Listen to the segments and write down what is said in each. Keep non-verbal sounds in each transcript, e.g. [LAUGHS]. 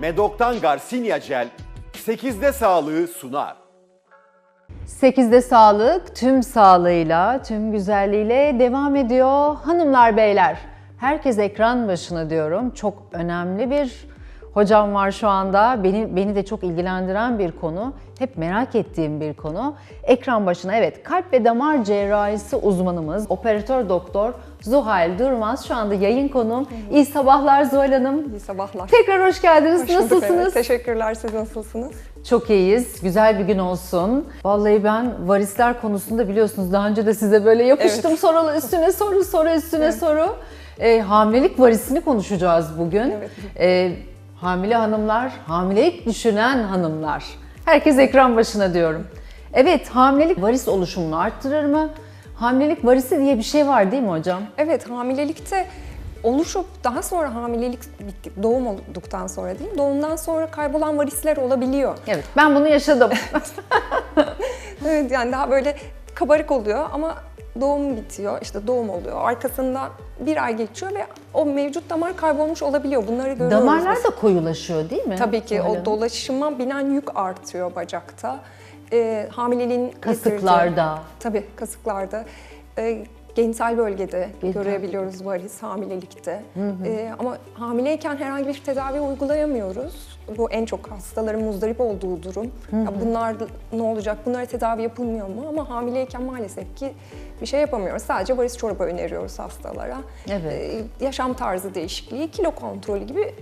Medok'tan Garcinia Gel 8'de sağlığı sunar. 8'de sağlık tüm sağlığıyla, tüm güzelliğiyle devam ediyor. Hanımlar, beyler, herkes ekran başına diyorum. Çok önemli bir hocam var şu anda. Beni, beni de çok ilgilendiren bir konu. Hep merak ettiğim bir konu. Ekran başına evet kalp ve damar cerrahisi uzmanımız, operatör doktor Zuhal Durmaz şu anda yayın konuğum. İyi sabahlar Zuhal Hanım. İyi sabahlar. Tekrar hoş geldiniz. Hoş bulduk, Nasılsınız? evet. Teşekkürler. Siz nasılsınız? Çok iyiyiz. Güzel bir gün olsun. Vallahi ben varisler konusunda biliyorsunuz daha önce de size böyle yapıştım. Evet. Soru üstüne soru, soru üstüne soru. Ee, hamilelik varisini konuşacağız bugün. Evet. Ee, hamile hanımlar, hamilelik düşünen hanımlar. Herkes ekran başına diyorum. Evet, hamilelik varis oluşumunu arttırır mı? Hamilelik varisi diye bir şey var değil mi hocam? Evet, hamilelikte oluşup daha sonra hamilelik doğum olduktan sonra değil, doğumdan sonra kaybolan varisler olabiliyor. Evet, ben bunu yaşadım. [LAUGHS] Evet, yani daha böyle kabarık oluyor ama doğum bitiyor, işte doğum oluyor. Arkasından bir ay geçiyor ve o mevcut damar kaybolmuş olabiliyor. Bunları görüyoruz. Damarlar biz. da koyulaşıyor değil mi? Tabii ki Zuhal o dolaşıma binen yük artıyor bacakta. Ee, hamileliğin getirdiği- Kasıklarda. Tabii kasıklarda. Ee, genital bölgede Genital. görebiliyoruz varis hamilelikte. Ee, ama hamileyken herhangi bir tedavi uygulayamıyoruz. Bu en çok hastaların muzdarip olduğu durum. Ya bunlar ne olacak? Bunlara tedavi yapılmıyor mu? Ama hamileyken maalesef ki bir şey yapamıyoruz. Sadece varis çorba öneriyoruz hastalara. Evet. Ee, yaşam tarzı değişikliği, kilo kontrolü gibi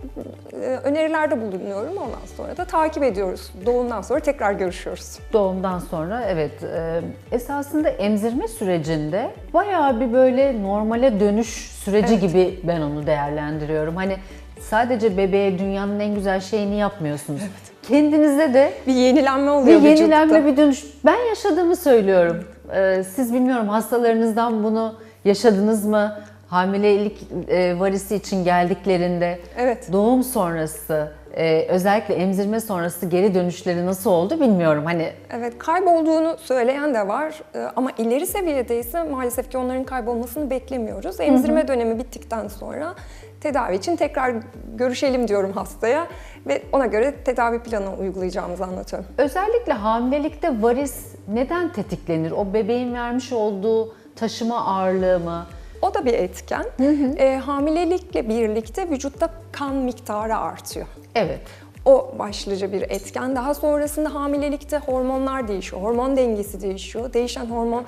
e, önerilerde bulunuyorum. Ondan sonra da takip ediyoruz. Doğumdan sonra tekrar görüşüyoruz. Doğumdan sonra evet e, esasında emzirme sürecinde bayağı bir böyle normale dönüş süreci Evet. gibi ben onu değerlendiriyorum. Hani sadece bebeğe dünyanın en güzel şeyini yapmıyorsunuz. Kendinizde de Bir yenilenme bir oluyor yenilenme vücutta. bir dönüş. Ben yaşadığımı söylüyorum. E, siz bilmiyorum hastalarınızdan bunu yaşadınız mı? Hamilelik e, varisi için geldiklerinde Evet. doğum sonrası e, özellikle emzirme sonrası geri dönüşleri nasıl oldu bilmiyorum. Hani Evet, kaybolduğunu söyleyen de var Ee, ama ileri seviyedeyse maalesef ki onların kaybolmasını beklemiyoruz. Emzirme dönemi bittikten sonra tedavi için tekrar görüşelim diyorum hastaya ve ona göre tedavi planı uygulayacağımızı anlatıyorum. Özellikle hamilelikte varis neden tetiklenir? O bebeğin vermiş olduğu taşıma ağırlığı mı? O da bir etken. Ee, hamilelikle birlikte vücutta kan miktarı artıyor. Evet. O başlıca bir etken. Daha sonrasında hamilelikte hormonlar değişiyor. Hormon dengesi değişiyor. Değişen hormon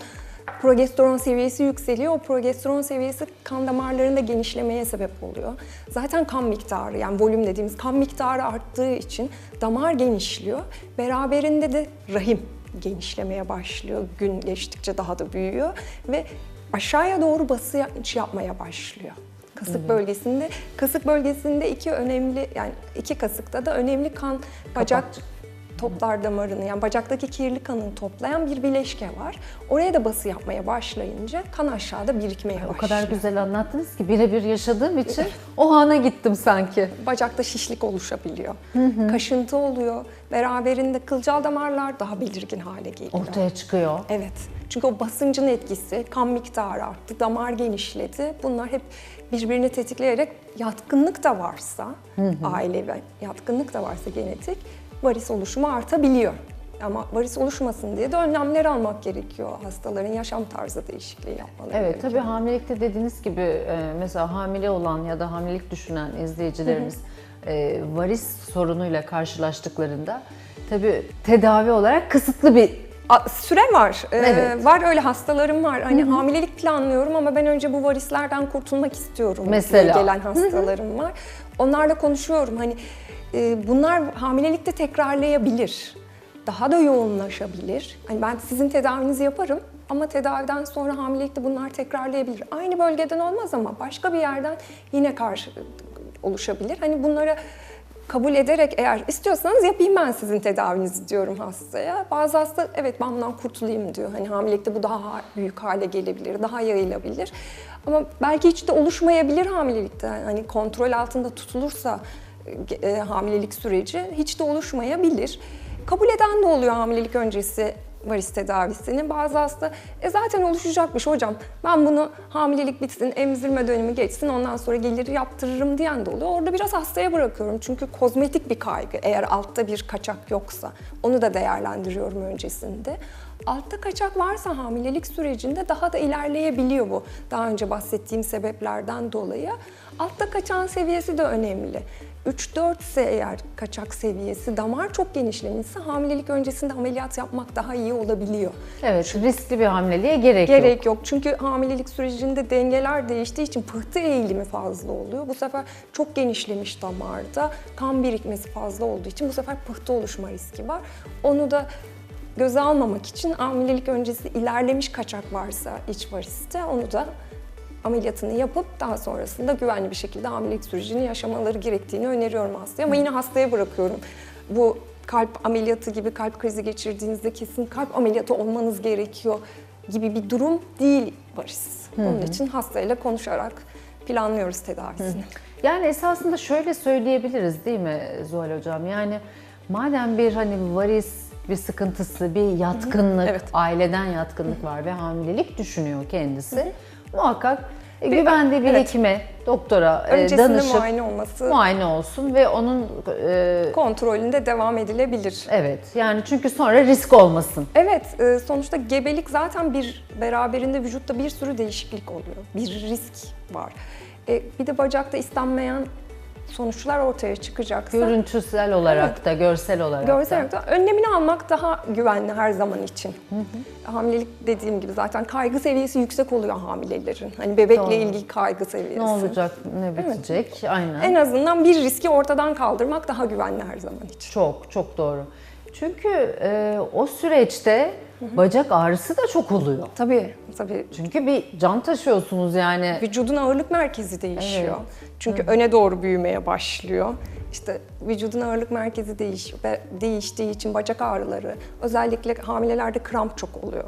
progesteron seviyesi yükseliyor. O progesteron seviyesi kan damarlarında genişlemeye sebep oluyor. Zaten kan miktarı yani volüm dediğimiz kan miktarı arttığı için damar genişliyor. Beraberinde de rahim genişlemeye başlıyor. Gün geçtikçe daha da büyüyor ve aşağıya doğru basınç yapmaya başlıyor. Kasık bölgesinde, kasık bölgesinde iki önemli yani iki kasıkta da önemli kan bacak toplar damarını yani bacaktaki kirli kanını toplayan bir bileşke var. Oraya da bası yapmaya başlayınca kan aşağıda birikmeye başlıyor. O kadar güzel anlattınız ki birebir yaşadığım için o ana gittim sanki. Bacakta şişlik oluşabiliyor. Kaşıntı oluyor. Beraberinde kılcal damarlar daha belirgin hale geliyor. Ortaya çıkıyor. Evet. Çünkü o basıncın etkisi, kan miktarı arttı, damar genişledi. Bunlar hep birbirini tetikleyerek yatkınlık da varsa, ailevi yatkınlık da varsa genetik, varis oluşumu artabiliyor. Ama varis oluşmasın diye de önlemler almak gerekiyor. Hastaların yaşam tarzı değişikliği yapmaları Evet gerekiyor. tabii hamilelikte dediğiniz gibi e, mesela hamile olan ya da hamilelik düşünen izleyicilerimiz e, varis sorunuyla karşılaştıklarında tabii tedavi olarak kısıtlı bir Süre var. Ee, Evet. Var öyle hastalarım var. Hani hamilelik planlıyorum ama ben önce bu varislerden kurtulmak istiyorum. Mesela. diye gelen hastalarım var. Onlarla konuşuyorum. Hani e, bunlar hamilelikte tekrarlayabilir. Daha da yoğunlaşabilir. Hani ben sizin tedavinizi yaparım ama tedaviden sonra hamilelikte bunlar tekrarlayabilir. Aynı bölgeden olmaz ama başka bir yerden yine karşı oluşabilir. Hani bunlara kabul ederek eğer istiyorsanız yapayım ben sizin tedavinizi diyorum hastaya. Bazı hasta evet ben bundan kurtulayım diyor. Hani hamilelikte bu daha ha- büyük hale gelebilir, daha yayılabilir. Ama belki hiç de oluşmayabilir hamilelikte. Hani kontrol altında tutulursa e, hamilelik süreci hiç de oluşmayabilir. Kabul eden de oluyor hamilelik öncesi varis tedavisini. Bazı hasta e zaten oluşacakmış hocam. Ben bunu hamilelik bitsin, emzirme dönemi geçsin ondan sonra gelir yaptırırım diyen de oluyor. Orada biraz hastaya bırakıyorum. Çünkü kozmetik bir kaygı. Eğer altta bir kaçak yoksa onu da değerlendiriyorum öncesinde. Altta kaçak varsa hamilelik sürecinde daha da ilerleyebiliyor bu. Daha önce bahsettiğim sebeplerden dolayı. Altta kaçağın seviyesi de önemli. 3-4 ise eğer kaçak seviyesi, damar çok genişlemişse hamilelik öncesinde ameliyat yapmak daha iyi olabiliyor. Evet, riskli bir hamileliğe gerek, yok. Gerek yok. Çünkü hamilelik sürecinde dengeler değiştiği için pıhtı eğilimi fazla oluyor. Bu sefer çok genişlemiş damarda kan birikmesi fazla olduğu için bu sefer pıhtı oluşma riski var. Onu da göze almamak için hamilelik öncesi ilerlemiş kaçak varsa iç variste onu da ameliyatını yapıp daha sonrasında güvenli bir şekilde hamilelik sürecini yaşamaları gerektiğini öneriyorum hastaya. Ama yine hastaya bırakıyorum. Bu kalp ameliyatı gibi kalp krizi geçirdiğinizde kesin kalp ameliyatı olmanız gerekiyor gibi bir durum değil varis. Onun için hastayla konuşarak planlıyoruz tedavisini. Yani esasında şöyle söyleyebiliriz değil mi Zuhal Hocam? Yani madem bir hani varis bir sıkıntısı, bir yatkınlık, Evet. aileden yatkınlık var ve hamilelik düşünüyor kendisi. Muhakkak e, güvendiği bir evet. hekime, doktora e, Öncesinde danışıp muayene olması muayene olsun ve onun e, kontrolünde devam edilebilir. evet yani çünkü sonra risk olmasın. Evet, e, sonuçta gebelik zaten bir beraberinde vücutta bir sürü değişiklik oluyor. Bir risk var. E, Bir de bacakta istenmeyen sonuçlar ortaya çıkacaksa Görüntüsel olarak da, görsel olarak da. görsel olarak da önlemini almak daha güvenli her zaman için. Hamilelik dediğim gibi zaten kaygı seviyesi yüksek oluyor hamilelerin. Hani bebekle Doğru. ilgili kaygı seviyesi. Ne olacak, ne bitecek? Aynen. En azından bir riski ortadan kaldırmak daha güvenli her zaman için. Çok, çok doğru. Çünkü e, o süreçte bacak ağrısı da çok oluyor. Tabii, tabii. Çünkü bir can taşıyorsunuz yani. Vücudun ağırlık merkezi değişiyor. Evet. Çünkü öne doğru büyümeye başlıyor. İşte vücudun ağırlık merkezi. Ve değiştiği için bacak ağrıları, özellikle hamilelerde kramp çok oluyor.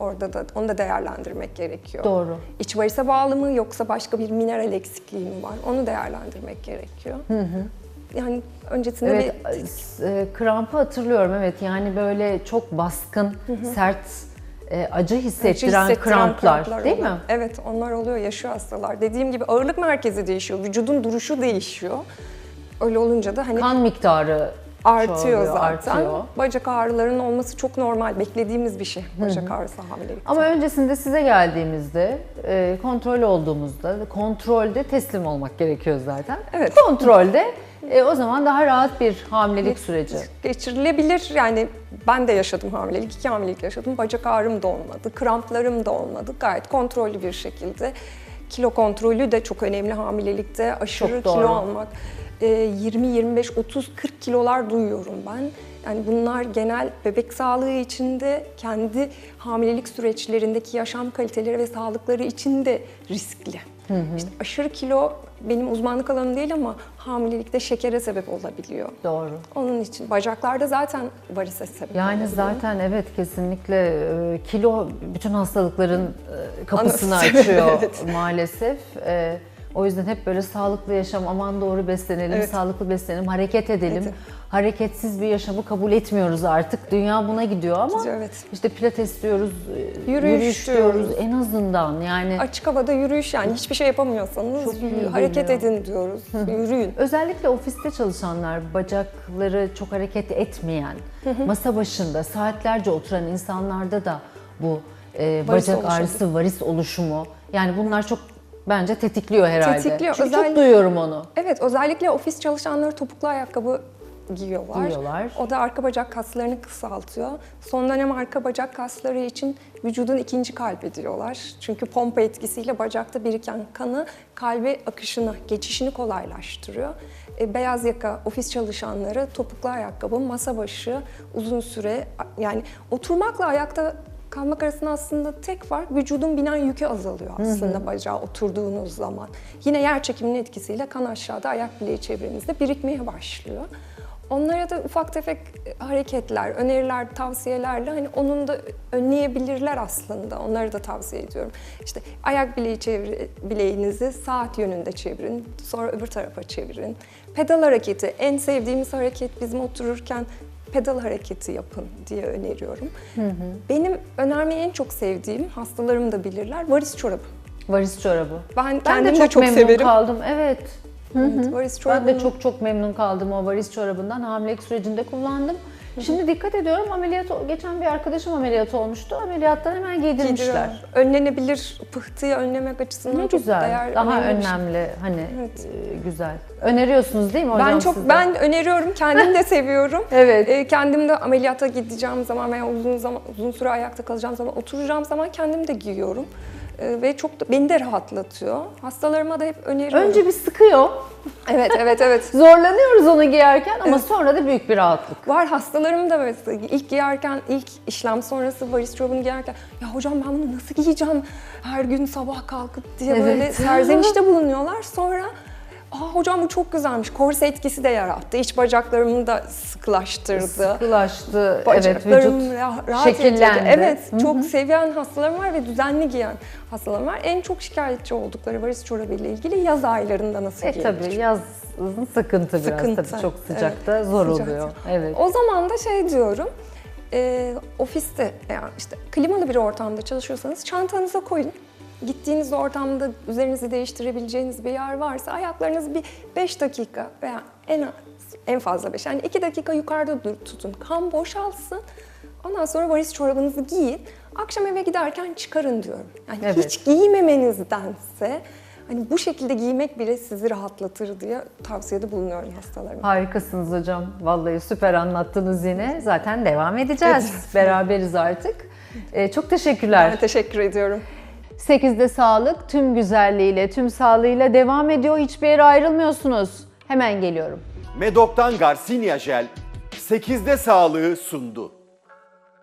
Orada da onu da değerlendirmek gerekiyor. Doğru. İç varise bağlı mı yoksa başka bir mineral eksikliği mi var? Onu değerlendirmek gerekiyor. Yani öncesinde Evet, bir e, krampı hatırlıyorum evet yani böyle çok baskın, sert, e, acı hissettiren, Acı hissettiren kramplar, değil oluyor. mi? Evet onlar oluyor yaşıyor hastalar. Dediğim gibi ağırlık merkezi değişiyor, vücudun duruşu değişiyor. Öyle olunca da hani Kan miktarı artıyor çoğalıyor, zaten. artıyor. Bacak ağrılarının olması çok normal, beklediğimiz bir şey bacak ağrısı hamilelikte. Ama öncesinde size geldiğimizde, e, kontrol olduğumuzda, kontrolde teslim olmak gerekiyor zaten. Evet. Kontrolde e, o zaman daha rahat bir hamilelik süreci. Geçirilebilir yani ben de yaşadım hamilelik, iki hamilelik yaşadım. Bacak ağrım da olmadı, kramplarım da olmadı. Gayet kontrollü bir şekilde. Kilo kontrolü de çok önemli hamilelikte. Aşırı Çok doğru. kilo almak. Ee, 20, 25, 30, 40 kilolar duyuyorum ben. Yani bunlar genel bebek sağlığı içinde, kendi hamilelik süreçlerindeki yaşam kaliteleri ve sağlıkları için de riskli. İşte aşırı kilo benim uzmanlık alanım değil ama hamilelikte şekere sebep olabiliyor. Doğru. Onun için bacaklarda zaten varise sebep Yani olabiliyor. zaten evet kesinlikle e, kilo bütün hastalıkların e, kapısını Anası. açıyor [LAUGHS] Evet. maalesef. E, o yüzden hep böyle sağlıklı yaşam, aman doğru beslenelim, Evet. sağlıklı beslenelim, hareket edelim. Evet. Hareketsiz bir yaşamı kabul etmiyoruz artık. Dünya buna gidiyor ama evet. işte pilates diyoruz, e, Yürüyüş yürüyüş, diyoruz. diyoruz en azından yani. Açık havada yürüyüş yani hiçbir şey yapamıyorsanız Çok iyi hareket geliyor. edin diyoruz. Yürüyün. Özellikle ofiste çalışanlar, bacakları çok hareket etmeyen, masa başında saatlerce oturan insanlarda da bu e, Varis bacak oluşumu. ağrısı, varis oluşumu. Yani bunlar çok bence tetikliyor herhalde. Tetikliyor. Çünkü Özellikle- çok duyuyorum onu. Evet özellikle ofis çalışanları topuklu ayakkabı giyiyorlar. Giyiyorlar. O da arka bacak kaslarını kısaltıyor. Son dönem arka bacak kasları için vücudun ikinci kalbi diyorlar. Çünkü pompa etkisiyle bacakta biriken kanı kalbe akışını, geçişini kolaylaştırıyor. E, beyaz yaka ofis çalışanları topuklu ayakkabı, masa başı uzun süre yani oturmakla ayakta kalmak arasında aslında tek fark vücudun binen yükü azalıyor aslında bacağa oturduğunuz zaman. Yine yer çekiminin etkisiyle kan aşağıda ayak bileği çevrenizde birikmeye başlıyor. Onlara da ufak tefek hareketler, öneriler, tavsiyelerle hani onun da önleyebilirler aslında. Onları da tavsiye ediyorum. İşte ayak bileği çeviri, bileğinizi saat yönünde çevirin, sonra öbür tarafa çevirin. Pedal hareketi, en sevdiğimiz hareket bizim otururken pedal hareketi yapın diye öneriyorum. Benim önermeyi en çok sevdiğim, hastalarım da bilirler, varis çorabı. Varis çorabı. Ben Ben de de çok, çok memnun severim. kaldım. Evet. Evet, varis Ben de çorabını- çok çok memnun kaldım o varis çorabından. Hamilelik sürecinde kullandım. Şimdi dikkat ediyorum ameliyat geçen bir arkadaşım ameliyat olmuştu. Ameliyattan hemen giydirmişler. giydiriyorlar. Önlenebilir pıhtıyı önlemek açısından Ne çok güzel. değer Daha önemli şey. önemli hani Evet. e, güzel. Öneriyorsunuz değil mi hocam Ben çok siz de? ben öneriyorum. Kendim de [LAUGHS] seviyorum. Evet. Ee, kendim de ameliyata gideceğim zaman veya uzun zaman uzun süre ayakta kalacağım zaman oturacağım zaman kendim de giyiyorum. Ee, ve çok da beni de rahatlatıyor. Hastalarıma da hep öneriyorum. Önce bir sıkıyor. evet evet evet. [LAUGHS] Zorlanıyoruz onu giyerken ama sonra da büyük bir rahatlık. Var hastalarım da mesela ilk giyerken, ilk işlem sonrası varis çorabını giyerken ya hocam ben bunu nasıl giyeceğim her gün sabah kalkıp diye böyle Evet. serzenişte bulunuyorlar. Sonra Aa hocam bu çok güzelmiş. Korse etkisi de yarattı. İç bacaklarımı da sıkılaştırdı. Sıkılaştı. Evet Bacaklarım vücut ra- rahat şekillendi. ediyordu. Evet, Hı hı. çok seviyen hastalarım var ve düzenli giyen hastalarım var. En çok şikayetçi oldukları varis çorabı ile ilgili yaz aylarında nasıl E giyilir? tabii yazın sıkıntı biraz Sıkıntı. tabii çok sıcakta Evet, zor sıcakta. oluyor. Evet. O zaman da şey diyorum, e, ofiste yani işte klimalı bir ortamda çalışıyorsanız çantanıza koyun. Gittiğiniz ortamda üzerinizi değiştirebileceğiniz bir yer varsa ayaklarınızı bir 5 dakika veya en az, en fazla 5 yani 2 dakika yukarıda dur, tutun. Kan boşalsın. Ondan sonra varis çorabınızı giyin. Akşam eve giderken çıkarın diyorum. Yani Evet. hiç giymememizdense hani bu şekilde giymek bile sizi rahatlatır diye tavsiyede bulunuyorum hastalarıma. Harikasınız hocam. Vallahi süper anlattınız yine. Zaten devam edeceğiz. Beraberiz artık. [LAUGHS] Ee, çok teşekkürler. Ben teşekkür ediyorum. 8'de sağlık tüm güzelliğiyle, tüm sağlığıyla devam ediyor. Hiçbir yere ayrılmıyorsunuz. Hemen geliyorum. Medok'tan Garcinia Jel 8'de sağlığı sundu.